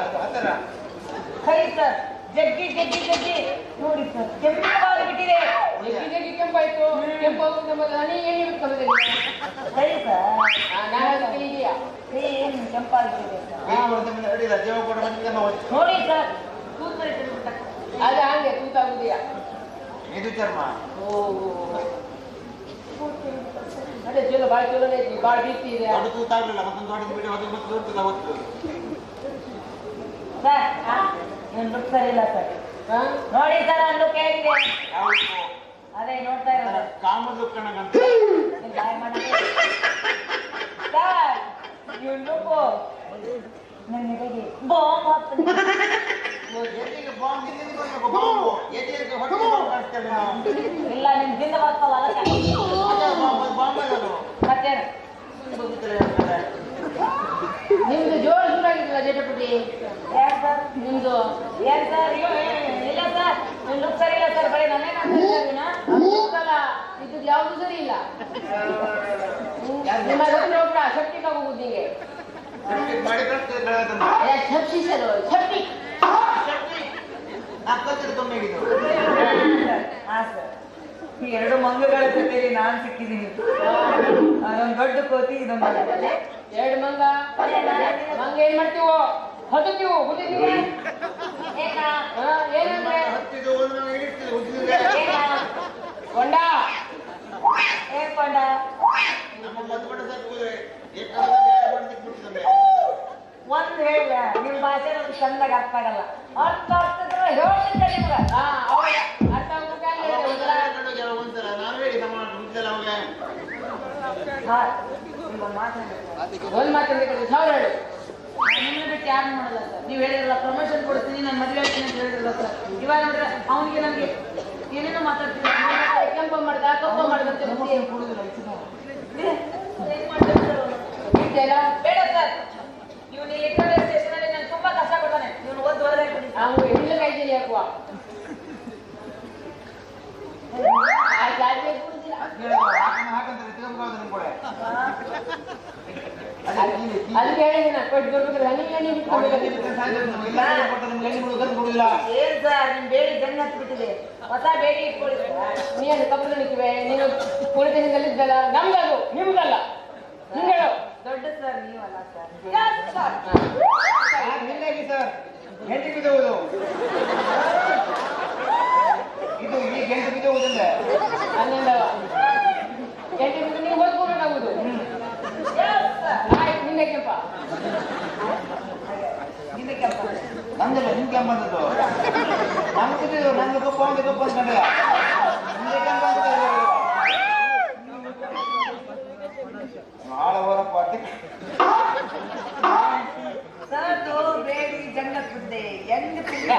ಅದು ಆ ಥರ. ಕೈ ಸರ್. ಜಗ್ಗಿ ಜಗ್ಗಿ ಜಗ್ಗಿ. ನೋಡಿ ಸರ್ ಕೆಂಪಾಗಿ ಬಿಟ್ಟಿದೆ ಜಗ್ಗಿ ಜಗ್ಗಿ ಕೆಂಪಾಯ್ತು. ಕೆಂಪಾಗುತ್ತೆ ನಮ್ಮಲ್ಲಿ ಹನಿ ಬಿಟ್ಕೊಂಡು ಕೈ ಸರ್ ನಾನು ಇದೆಯಾ? ಏನು ಕೆಂಪಾಗಿದೆ ಸರ್. ಜೀವ ಕೊಡ ನೋಡಿ ಸರ್. ತೆಗೆದುಬಿಟ್ಟ ಅದು ಹಂಗೆ ತೂತಾಗುದಿಯಾ ಇದು ಚರ್ಮ ಓ ಅದೇ ಚಲೋ ಭಾಳ ಚಲೋನೇ ಐತಿ. ಭಾಳ ಬೀತಿ ಇದೆ. ಅದು ತೂತಾಗ್ಲಿಲ್ಲ ಮತ್ತೊಂದು ದೊಡ್ಡ ಬಿಡಿ ಅದು ಮತ್ತೆ ದೊಡ್ಡದ ಅವತ್ತು ಸರ್ ನೀವು ಲುಕ್ ಸರಿ ಇಲ್ಲ ಸರ್. ಹಾ? ನೋಡಿ ಸರ್ ಲುಕ್ ಹೇಗಿದೆ? ಯಾವುದು ಅದೇ ನೋಡ್ತಾ ಇರೋದು. ಕಾಮದು ಕಣಗಂತ ನೀವ್ ಬಾಯ್ ಮಾಡಿ ಸರ್ ಇವ್ ಬಾಂಬ್ ಹಾಕ್ತೀನಿ. ಇಲ್ಲ ನಿಮ್ ದಿಂದ ಬರ್ತಲ್ಲ ಅದಕ್ಕೆ ಮತ್ತೇನು ನಿಮ್ದು ಸರ್? ನಿಮ್ದು? ಏನ್ ಸರ್? ಇಲ್ಲ ಸರ್. ನಿಮ್ದು ಸರಿ ಇಲ್ಲ ಸರ್. ಬರೀ ನನ್ನೇ ಇದು ಯಾವುದು ಸರಿ ಇಲ್ಲ? ನಿಮ್ಮ ಒಬ್ಬರ ಸೆಪ್ಟಿಕ್ ಕಳಿಸ್ತದೆ ಬೆಳೆದನ್ನ. ಶಕ್ತಿ ಸರ್ ಶಕ್ತಿ. ನಾನ್ ಕಲ್ತಿದ್ದು ಕಮ್ಮಿ ಆಗಿದ್ದು. ಹಾ ಸರ್. ಈ ಎರಡು ಮಂಗಗಳ ಜೊತೆಯಲ್ಲಿ ನಾನ್ ಸಿಕ್ಕಿದ್ದೀನಿ. ಅದೊಂದು ದೊಡ್ಡ ಕೋತಿ ಇದೊಂದು ಎರಡು ಮಂಗ. ಮಂಗ ಏನ್ ಮಾಡ್ತೀವೋ? ಏನಂದ್ರೆ? ಇಳಿಸ್ತಿದ್ದೆ, ಉಜ್ಜಿದ್ರೆ. ಕೊಂಡ. ಒಂದ್ ಹೇಳ ನಿಮ್ ಭಾಷೆ ನಮ್ಗೆ ಚಂದಾಗ ಅರ್ಥ ಆಗಲ್ಲ. ಅರ್ಥ ಆಗ್ತದ್ರೆ ಹೇಳ್ತಿದ್ದೆ ನಿಮ್ಗ ಹಾ ಅವಾಗ ಅರ್ಥ ಆಗ್ಬೇಕಾದ್ರೆ ಅವಾಗ ಒಂದ್ಸಲ ಒಂದ್ಸಲ ಕಂಡು ಹೋಗ್ಯಾರ ಒಂದ್ಸಲ. ನಾನು ಹೇಳಿ ನಮ್ಮ ಮುಂಚೆಲ್ಲ ಅವಾಗ ಹಾ ನಿಮ್ಗೊಂದು ಮಾತಾಡ್ಬೇಕು ಒಂದ್ ಮಾತಿಂದ ಕಡೆ ಸಾವಿರ ಹೇಳಿ. ನಿಮ್ಮನ್ನ ಬಿಟ್ಟು ಯಾರು ಮಾಡಲ್ಲ ಸರ್. ನೀವು ಹೇಳಿರಲ್ಲ ಪ್ರಮೋಷನ್ ಕೊಡ್ತೀನಿ ನಾನು ಮದುವೆ ಆಗ್ತೀನಿ ಅಂತ ಹೇಳಿರಲ್ಲ ಸರ್. ಇವಾಗ ನೋಡ್ರೆ ಅವನಿಗೆ ನಮ್ಗೆ ಏನೇನೋ ಮಾತಾಡ್ತೀನಿ ಕೆಂಪ ಮಾಡ್ದ ಕಪ್ಪ ಮಾಡ್ದಂತೆ? ಬೇಡ ಸರ್. ಇವನು ಎಕರೆ ಸ್ಟೇಷನಲ್ಲಿ ನಾನು ತುಂಬಾ ಕಷ್ಟ ಕೊಡ್ತಾನೆ ಇವನು ಓದ್ ಹೊರಗೆ ಅವ್ನು ಹೆಣ್ಣು ಕೈಜಲಿ ಹಾಕುವ ಅದಕ್ಕೆ ಹೇಳಿದ್ದೀನಿ ಕೊಟ್ಟು ಬರ್ಬೇಕಾದ್ರೆ ಹನಿ ಹನಿ. ಏನ್ ಸರ್ ನಿಮ್ ಬೇಡಿ ಹತ್ತು ಬಿಟ್ಟಿದೆ ಹೊಸ ಬೇಡಿ ಇಟ್ಕೊಳ್ಳಿ. ನೀನು ಕಬ್ಬು ನಿಂತಿವೆ ನೀನು ಪೊಲೀಸ್ ಸ್ಟೇಷನ್ದಲ್ಲಿದ್ದಲ್ಲ ನಮ್ದದು ನಿಮ್ದಲ್ಲ ಹಿಂಗೆ ಹೇಳು ದೊಡ್ಡ ಸರ್ ನೀವಲ್ಲ ಸರ್ ಯಾಕ್ ಸರ್ ಹೆಂಡತಿ ಬಿದ್ದೋಗುದು ಇದು ಈ ಗಂಟು ಹನ್ನೊಂದವ ಎಂಟು ಬಿಟ್ಟು ನೀವು ಓದ್ಕೋಬೇಕಾಗುದು ಯಾಕ್ ಸರ್ ಆಯ್ತು ನಿನ್ನೆ ಕೆಂಪ ಹಿಂದೆ ಕೆಂಪ ನಂದಲ್ಲ ನಿಮ್ಗೆ ಕೆಂಪು ಬಂದದ್ದು. ನಮ್ಗೆ ಬಿದ್ದಿದ್ದು ನಂದು ಕಪ್ಪು ಒಂದು ಕಪ್ಪು ಸರ್ದು ಬೇಡಿ ಜಂಗ್ ಹತ್ತು ಹೆಂಗ್ ತಿಂದ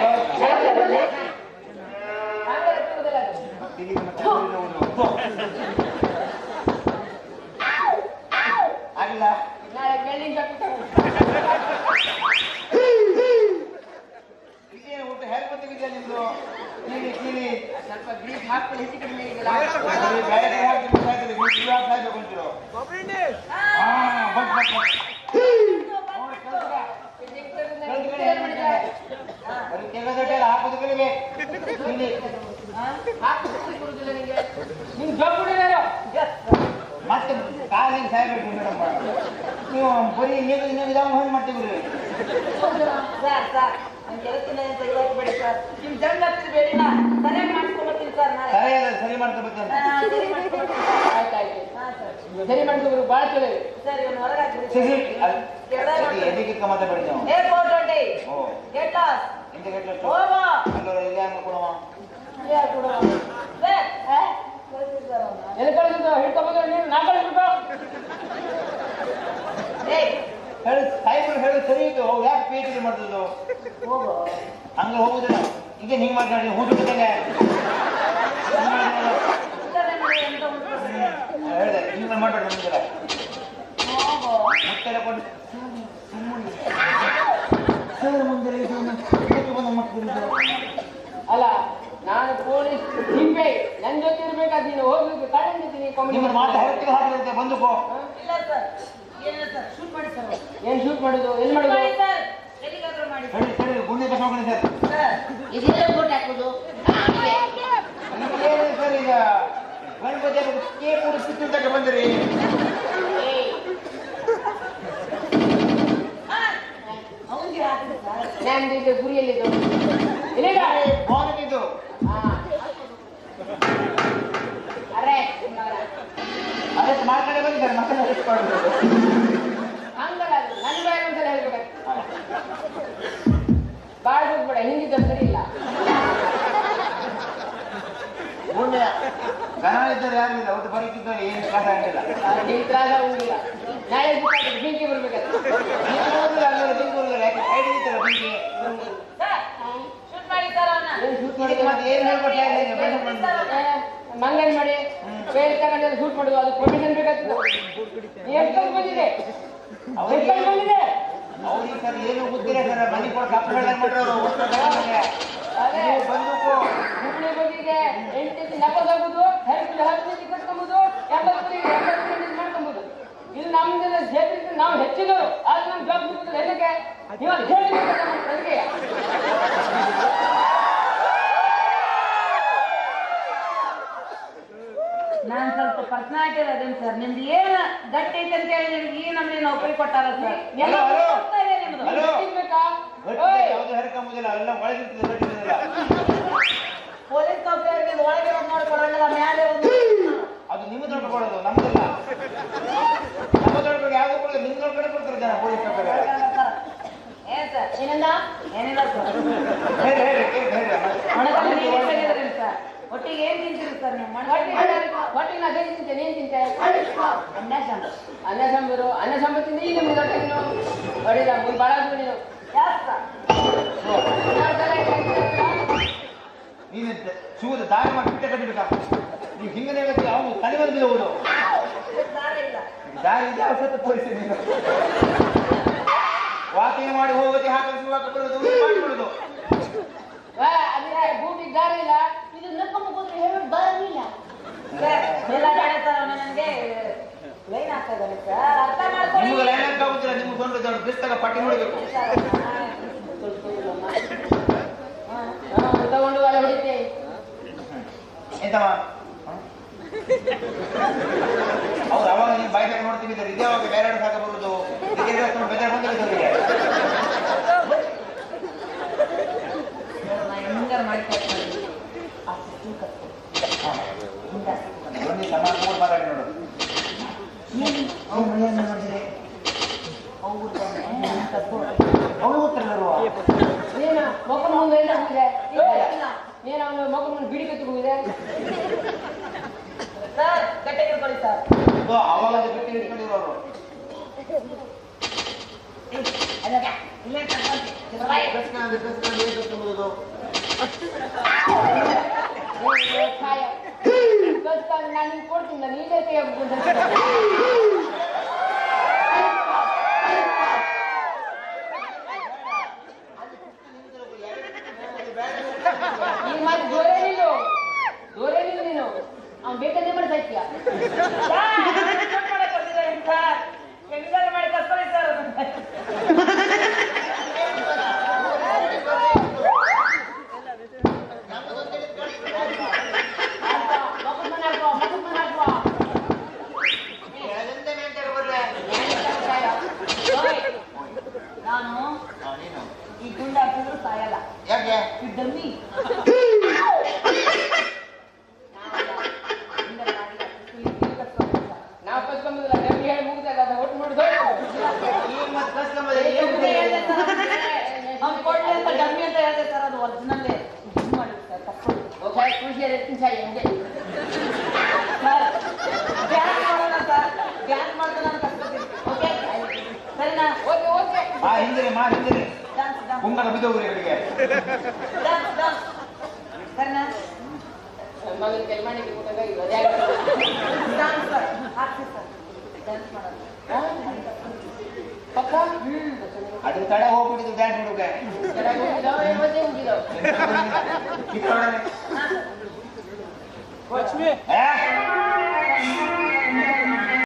ಕೀಲಿ ಕೀಲಿ ಸ್ವಲ್ಪ ಗ್ರೀಸ್ ಹಾಕ್ಕೊಂಡು ಹೆಚ್ಚು ಕಡಿಮೆ ಇದೆಯಲ್ಲ ಬರೀ ಬೇರೆ ಕಡೆ ಹಾಕಿ ಬಿಸಾಯ್ತದೆ, ನೀವು ಕಿವಿ ಹಾಕ್ತಾ ಇರ್ಬೇಕು ಅಂತೀರೋ. ಹಾ, ಬಂತ್ ಬಂತ್ ಬಂತ್. ಅವ್ನು ಕೆಲ್ಸದ. ಕೆಲ್ಸದ ಏನ್ ಮಾಡಿದ್ದಾರೆ? ಬರೀ ಕೆಲ್ಸದೊಟ್ಟೆ ಅಲ್ಲ, ಹಾಕೋದು ಕಲಿಬೇಕು. ಕೀಲಿ. ಹಾಕ್ಬಿಟ್ಟು ಕೊಡುದಿಲ್ಲ ನಿಂಗೆ ನಿಂಗೆ ಜೋಬ್ ಬಿಡಿದಾರೋ ಮತ್ತೆ ಕಾಲಿಗೆ ಸಾಯ್ಬೇಕು ಮೇಡಮ್ ನೀವು ಬರೀ ನೀವು ಇನ್ನೂ ನಿಧಾನ ಹೋಗಿ ಮಾಡ್ತೀವಿ ಸರ್ ಸರ್ ನನ್ ಕೆಲಸದಿಂದ ಏನ್ ತೆಗೆದಾಕ್ಬೇಡಿ ಸರ್. ನಿಮ್ ಜಂಗ್ ಹತ್ತಿದ ಬೇಡಿನ ಸರಿಯಾಗಿ ಮಾಡ್ಕೊಂಡ್ಬರ್ತೀನಿ ಸರ್ ನಾಳೆ. ಸರಿ ಅಲ್ಲ ಸರಿ ಮಾಡ್ತಾ ಬರ್ತಾನೆ ಹಾ, ಸರಿ ಮಾಡಿದ್ರು ಭಾಳ ಚಲೋ ಸರ್ ಇವನು ಹೊರಗೆ ಹಾಕ್ಬಿಡಿ. ಎದಕ್ಕೆ ನಾವು? ಏ ಫೋರ್ ಟ್ವೆಂಟಿ ಓ. ಗೆಟ್ ಲಾಸ್ ಹೋಗ. ಅಲ್ಲೋ ಇಲ್ಲಿ ಹಂಗ ಕೊಡವ. ಏ ಏ ಏ. ಎಲ್ಲಿ ಹಿಡ್ಕೊಂಬಂದ್ರೆ ನೀನು ನಾ ಕಳಿಸ್ಬಿಟ್ಟು ಏಯ್ ಹೇಳಿ ಸಾಯಿಬರು ಹೇಳಿ ಸರಿ ಇದು ಯಾಕೆ ಪಿ ಎಚ್ ಡಿ ಮಾಡ್ತಿದ್ದು ಹೋಗು. ಹಂಗ ಹೋಗುದಿಲ್ಲ. ಈಗ ಹಿಂಗ್ ಮಾತಾಡಿ ಹೂದು ಬಿಟ್ಟಂಗೆ. ಹೇಳಿದೆ ಹಿಂಗ್ ಮಾಡ್ಬೇಡ ನಮ್ಗೆಲ್ಲ ಮುಟ್ಟೆಲ್ಲ ಕೊಟ್ಟು ಸರ್ ಮುಂದೆ ಬಂದ ಮಕ್ಕಳು ಅಲ್ಲ ನಾನು ಪೊಲೀಸ್ ಹಿಂಪೆ ನನ್ನ ಜೊತೆ ಇರ್ಬೇಕಾದ್ರೆ ನೀನು ಹೋಗ್ಬೇಕು ಕಳ್ಳಿದ್ದೀನಿ ನಿಮ್ಮ ಮಾತು ಹೊರಟಿಗೆ ಹಾಕಿದಂತೆ ಬಂದುಕೋ ಇಲ್ಲ ಸರ್. ಏನಿಲ್ಲ ಸರ್? ಶೂಟ್ ಮಾಡಿ ಸರ್. ಏನ್ ಶೂಟ್ ಮಾಡುದು? ಎಲ್ಲಿ ಮಾಡುದು? ಮಾಡಿ ಸರ್. ಎಲ್ಲಿಗಾದ್ರೂ ಮಾಡಿ ಸರಿ. ಸರಿ ಗುಂಡಿ ಕಸ ಮಾಡಿ ಸರ್. ಏನಿದೆ ಸರ್ ಈಗ ಗಣಪತಿ ಹಬ್ಬ ಕೇಕ್ ಉಡಿಸಿ ತಿಂತಕ್ಕೆ ಬಂದಿರಿ. ಇದು ಗುರಿಯಲ್ಲಿದ್ದು. ಇಲ್ಲಿಗ ಫೋನಿದ್ದು ಹಾ. ಅರೆ ಅದಕ್ಕೆ ಸರ್ ಬಂದಿದ್ದಾರೆ ಮಕ್ಕಳು ಇಟ್ಕೊಂಡು ಹಂಗಲ್ಲ ಅದು ನನ್ನ ಬಾಯಿ ಒಂದ್ಸಲ ಹೇಳ್ಬೇಕು ಬಾಳ್ ಹೋಗ್ಬೇಡ ಹಿಂದಿದ್ದ ಸರಿ ಇಲ್ಲ ಗುಂಡೆ ಗಣ ಯಾರಿಲ್ಲ ಯಾರು ಇಲ್ಲ ಒಟ್ಟು ಬರೀತಿದ್ದಾರೆ ಏನು ಕಾಟ ಆಗಿಲ್ಲ ತ್ರಾಸ ನಾಳೆ ಬೆಂಕಿ ಯಾಕೆ ಸೈಡ್ ಇರ್ತಾರೆ ಶೂಟ್ ಅವನ್ನ ಏನ್ ಶೂಟ್ ಇದಕ್ಕೆ ಮಾಡಿದ್ರೆ ಮತ್ತೆ ಏನು ಹೇಳ್ಕೊಟ್ಟೆ ಬಂದು ಮಂಗನ್ ಮಾಡಿ. ಬೇರೆ ತಗೊಂಡೆಲ್ಲ ಶೂಟ್ ಮಾಡುದು ಅದು ಪರ್ಮಿಷನ್ ಬೇಕಾಗ್ತದೆ ಎಷ್ಟು ಬಂದಿದೆ? ಬಂದಿದೆ? ಅವ್ರಿಗೆ ಸರ್ ಏನು ಗೊತ್ತಿಲ್ಲ ಸರ್. ಮನೆ ಹುಬ್ಳಿ ಬಂದಿದೆ. ಎಂಟು ಹತ್ತು ಹತ್ತು ಕಟ್ಕೊಂಬುದು ಮಾಡ್ಕೊಂಬುದು. ಇದು ನಮ್ದೆಲ್ಲ ಸೇರಿದ್ರೆ ನಾವು ಹೆಚ್ಚಿನವರು ಆದ್ರೆ ನಮ್ಮ ಜಾಬ್ ಸಿಗುದಿಲ್ಲ ಎಲ್ಲಕ್ಕೆ ನೀವು ಹೇಳಿ ತಂದೆಗೆ ನಾನ್ ಸ್ವಲ್ಪ ಪರ್ಸನಾಲಿಟಿ ಅದೇನು ಸರ್. ನಿಮ್ದು ಏನು ಗಟ್ಟಿ ಐತೆ ಅಂತ ಹೇಳಿ ನಿಮ್ಗೆ ಈ ನಮ್ಗೆ ನೌಕರಿ ಕೊಟ್ಟಾರ ಸರ್? ಎಲ್ಲ. ಹೋಗ್ತಾ ಇದೆ ನಿಮ್ದು? ಗಟ್ಟಿ ಓಯ್, ಎಲ್ಲ ಒಳಗಿರ್ತದೆ ಪೊಲೀಸ್ ನೌಕರಿಗೆ ಒಳಗೆ ಒಂದು ನೋಡ್ಕೊಡಂಗಿಲ್ಲ ಮೇಲೆ ಒಂದು ಅದು ನಿಮ್ಮ ನೋಡ್ಕೊಳ್ಳೋದು ನಮ್ದಲ್ಲ. ನಮ್ಮ ನೋಡ್ಕೊಂಡು ಯಾವ್ದು ಕೊಡೋದು ನಿಮ್ಮ ನೋಡ್ಕೊಂಡು ಕೊಡ್ತಾರೆ ಜನ ಪೊಲೀಸ್ ಏನ್ ಸರ್ ಏನಿಲ್ಲ? ಏನಿಲ್ಲ ಸರ್. ಸರ್. ಒಟ್ಟಿಗೆ ಏನ್ ತಿಂತೀರಿ ಸರ್ ಹೊಟ್ಟೆ ಹೊಟ್ಟೆ ನಾ ಗಂಜಿ ತಿಂತೇನೆ ಏನ್ ತಿಂತೆ ಅನ್ನ ಸಾಂಬಾರು. ಅನ್ನ ಸಾಂಬಾರು ಅನ್ನ ಸಾಂಬಾರು ತಿಂದು ಈಗ ನಿಮ್ಗೆ ಹೊಡಿಲ್ಲ ಮುಂದೆ ಬಾಳ ಬಿಡಿ ಯಾಕೆ ಸರ್ ಯಾರ್ ತರ ಇಟ್ಕೊಂಡಿದ್ದೀರಲ್ಲ? ನೀನು ಶಿವದ ದಾರಿ ಮಾಡಿ ಬಿಟ್ಟೆ ಕಟ್ಟಿಬೇಕಾ ನೀವು ಹಿಂಗನೇ ವ್ಯಕ್ತಿ ಅವನು ತಲೆ ಅವನು ಇಲ್ಲ. ದಾರಿ ಇದೆ ಅವಸತ್ತು ತೋರಿಸಿ ನೀನು ವಾಕಿಂಗ್ ಮಾಡಿ ಹೋಗೋದು ಹಾಕಿ ಶಿವಾಗ ಬರೋದು ಮಾಡಿಬಿಡೋದು ಭೂಮಿ ದಾರಿ ಇಲ್ಲ. ಇದು ನಕ್ಕೊಂಬ ಕೂತ್ರೆ ಹೇಳಿ ಬರಲಿಲ್ಲ. ಮೇಲಾಗಡೆ ಸರ್ ಅವನು ನನಗೆ ಲೈನ್ ಆಗ್ತಾ ಸರ್ ಅರ್ಥ ಮಾಡ್ಕೊಳ್ಳಿ. ನಿಮ್ಗೆ ಲೈನ್ ಆಗ್ತಾ ಆಗುದಿಲ್ಲ ನಿಮ್ಗೆ ದೊಡ್ಡ ಬಿಸ್ತಾಗ ಪಟ್ಟಿ ನೋಡಬೇಕು ತಗೊಂಡು ಅಲ್ಲ ಹೊಡಿತೆ ಎಂತಮ್ಮ ಹೌದು ಅವಾಗ ನೀವು ಬಾಯಿ ತಗೊಂಡು ನೋಡ್ತೀವಿ ಇದೇ ಅವಾಗ ಬೇರೆ ಸಾಕ ಬರುದು ಕೂಡ ಮಾತಾಡಿ ನೋಡು. ಅವ್ರು ಮನೆಯನ್ನ ನೋಡಿದ್ರೆ ಮುಂದೆ ಎಲ್ಲ ಹೋಗಿದೆ ನೀನು ಅವನು ಮಗನ ಬಿಡಿ ಕತ್ತಿ ಹೋಗಿದೆ? ಸರ್ ಗಟ್ಟೆ ಹಿಡ್ಕೊಳ್ಳಿ ಸರ್. ಅವಾಗ ಗಟ್ಟಿ ನಾನು ಕೊಡ್ತೀನಿ ನಾನು ಇಲ್ಲೇ ಕೈ ಹಾಕ್ಬಿಟ್ಟು ನೀನು ಮತ್ತೆ ದೂರ ನಿಲ್ಲು ದೂರ ನಿಲ್ಲು ನೀನು ಅವ್ನು ಬೇಕಾದ್ರೆ ಮಾಡಿ ಸಾಯ್ತೀಯ ಹೆಂಗಾರು ಮಾಡಿ ಕರ್ಕೊಳ್ಳಿ ಸರ್ ಮಕ್ಕಳ ಮನೆ ಹಾಕುವ ಮಕ್ಕಳ ಮನೆ ಹಾಕುವ ನಾನು ಈ ಗುಂಡ ಹಾಕಿದ್ರು ಸಾಯಲ್ಲ ಯಾಕೆ ಈ ಡಮ್ಮಿ ನಾವು ಕಸ್ಕೊಂಬುದಿಲ್ಲ ನಮ್ಗೆ ಹೇಳಿ ಮುಗಿದಾಗ ಅದು ಒಟ್ಟು ನೋಡಿದ್ರೆ ಈಗ ಮತ್ತೆ ಕಸ್ಕೊಂಬುದು ಏನು ಅವ್ನು ಕೊಡ್ಲಿ ಅಂತ ಡಮ್ಮಿ ಅಂತ ಹೇಳಿದೆ ಸರ್ ಅದು ಒರಿಜಿನಲ್ಲೇ ಇದು ಮಾಡಿ ಸರ್ ತಕ್ಕೊಳ್ಳಿ ಸಾಯಿ ಖುಷಿಯಾಗಿ ಇರ್ತೀನಿ ಸಾಯಿ ಹಂಗೆ. ಸರ್ ಡ್ಯಾನ್ಸ್ ಮಾಡೋಣ ಸರ್ ಡ್ಯಾನ್ಸ್ ಮಾಡ್ತಾ ಅಂತ ಓಕೆ? ಸರಿನಾ? Okay okay. ಆ ಹಿಂದಿರಿ ಮಾ ಹಿಂದಿರಿ. ಬಿದ್ದೋಗ್ರಿ ಸರಿನಾ? ಮಗನ ಕೆಲ ಮಾಡಿ ಕೊಟ್ಟಾಗ ಡ್ಯಾನ್ಸ್ ಸರ್ ಹಾಕ್ಸಿ ಸರ್. ಡ್ಯಾನ್ಸ್ ಮಾಡೋಣ. पक्का आता तडा हो कुठे तू?